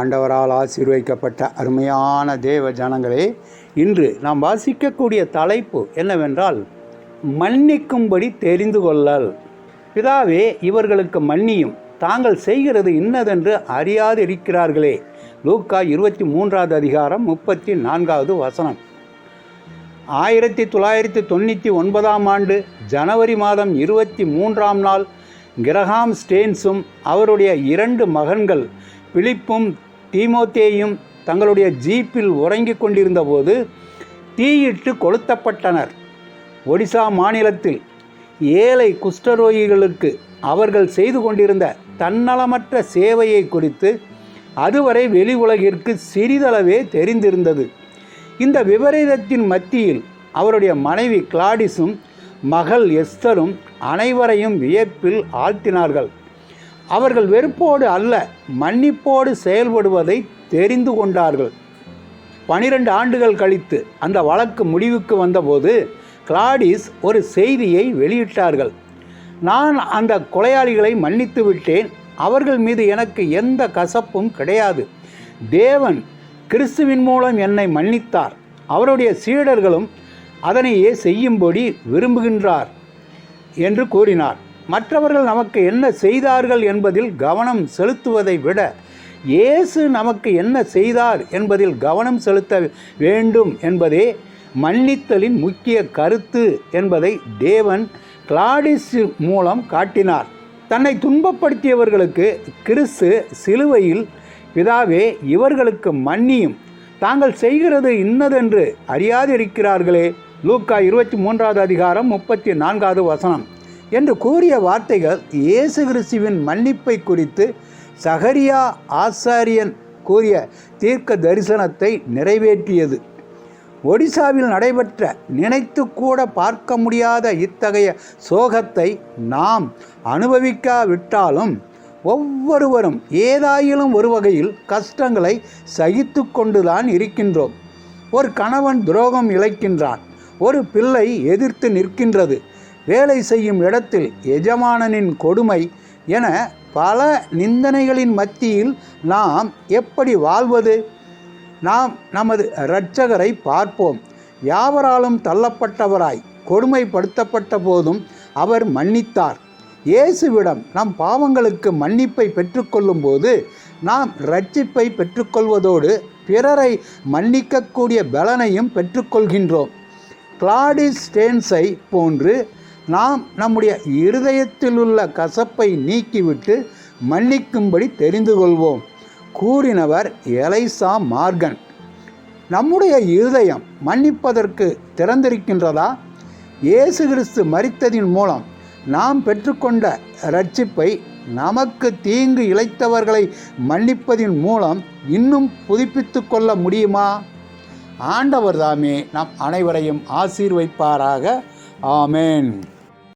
ஆண்டவரால் ஆசீர்வதிக்கப்பட்ட அருமையான தேவ ஜனங்களே இன்று நாம் வாசிக்கக்கூடிய தலைப்பு என்னவென்றால் மன்னிக்கும்படி தெரிந்து கொள்ளல். பிதாவே இவர்களுக்கு மன்னியும். தாங்கள் செய்கிறது இன்னதென்று அறியாது இருக்கிறார்களே லூக்கா இருபத்தி மூன்றாவது அதிகாரம் முப்பத்தி நான்காவது வசனம். ஆயிரத்தி தொள்ளாயிரத்தி தொண்ணூற்றி ஒன்பதாம் ஆண்டு ஜனவரி மாதம் இருபத்தி மூன்றாம் நாள் கிரஹாம் ஸ்டேன்ஸும் அவருடைய இரண்டு மகன்கள் பிலிப்பும் தீமோத்தேயும் தங்களுடைய ஜீப்பில் உறங்கிக் கொண்டிருந்தபோது தீயிட்டு கொளுத்தப்பட்டனர். ஒடிசா மாநிலத்தில் ஏழை குஷ்டரோகிகளுக்கு அவர்கள் செய்து கொண்டிருந்த தன்னலமற்ற சேவையை குறித்து அதுவரை வெளி உலகிற்கு சிறிதளவே தெரிந்திருந்தது. இந்த விபரீதத்தின் மத்தியில் அவருடைய மனைவி கிளாடிஸும் மகள் எஸ்தரும் அனைவரையும் வியப்பில் ஆழ்த்தினார்கள். அவர்கள் வெறுப்போடு அல்ல மன்னிப்போடு செயல்படுவதை தெரிந்து கொண்டார்கள். பனிரெண்டு ஆண்டுகள் கழித்து அந்த வழக்கு முடிவுக்கு வந்தபோது கிளாடிஸ் ஒரு செய்தியை வெளியிட்டார்கள். நான் அந்த கொலையாளிகளை மன்னித்து விட்டேன். அவர்கள் மீது எனக்கு எந்த கசப்பும் கிடையாது. தேவன் கிறிஸ்துவின் மூலம் என்னை மன்னித்தார். அவருடைய சீடர்களும் அதனையே செய்யும்படி விரும்புகின்றார் என்று கூறினார். மற்றவர்கள் நமக்கு என்ன செய்தார்கள் என்பதில் கவனம் செலுத்துவதை விட இயேசு நமக்கு என்ன செய்தார் என்பதில் கவனம் செலுத்த வேண்டும் என்பதே மன்னித்தலின் முக்கிய கருத்து என்பதை தேவன் கிளாடிஸ் மூலம் காட்டினார். தன்னை துன்பப்படுத்தியவர்களுக்கு கிறிஸ்து சிலுவையில் பிதாவே இவர்களுக்கு மன்னியும். தாங்கள் செய்கிறது இன்னதென்று அறியாதிருக்கிறார்களே. லூக்கா இருபத்தி மூன்றாவது அதிகாரம் முப்பத்தி நான்காவது வசனம். என்று கூறிய வார்த்தைகள் இயேசு கிறிஸ்துவின் மன்னிப்பை குறித்து சகரியா ஆசாரியன் கூறிய தீர்க்க தரிசனத்தை நிறைவேற்றியது. ஒடிசாவில் நடைபெற்ற நினைத்து கூட பார்க்க முடியாத இத்தகைய சோகத்தை நாம் அனுபவிக்காவிட்டாலும் ஒவ்வொருவரும் ஏதாயிலும் ஒரு வகையில் கஷ்டங்களை சகித்து கொண்டுதான் இருக்கின்றோம். ஒரு கணவன் துரோகம் இழைக்கின்றான். ஒரு பிள்ளை எதிர்த்து நிற்கின்றது. வேலை செய்யும் இடத்தில் எஜமானனின் கொடுமை என பல நிந்தனைகளின் மத்தியில் நாம் எப்படி வாழ்வது? நாம் நமது இரட்சகரை பார்ப்போம். யாவராலும் தள்ளப்பட்டவராய் கொடுமைப்படுத்தப்பட்ட போதும் அவர் மன்னித்தார். இயேசுவிடம் நம் பாவங்களுக்கு மன்னிப்பை பெற்றுக்கொள்ளும் போது நாம் ரட்சிப்பை பெற்றுக்கொள்வதோடு பிறரை மன்னிக்கக்கூடிய பலனையும் பெற்றுக்கொள்கின்றோம். கிளாடிஸ் ஸ்டேன்ஸை போன்று நாம் நம்முடைய இருதயத்தில் உள்ள கசப்பை நீக்கிவிட்டு மன்னிக்கும்படி தெரிந்து கொள்வோம் கூறினவர் எலைசா மார்கன். நம்முடைய இருதயம் மன்னிப்பதற்கு திறந்திருக்கின்றதா? இயேசு கிறிஸ்து மரித்ததின் மூலம் நாம் பெற்றுக்கொண்ட ரட்சிப்பை நமக்கு தீங்கு இழைத்தவர்களை மன்னிப்பதின் மூலம் இன்னும் புதுப்பித்து கொள்ள முடியுமா? ஆண்டவர் தாமே நம் அனைவரையும் ஆசீர்வைப்பாராக. ஆமேன்.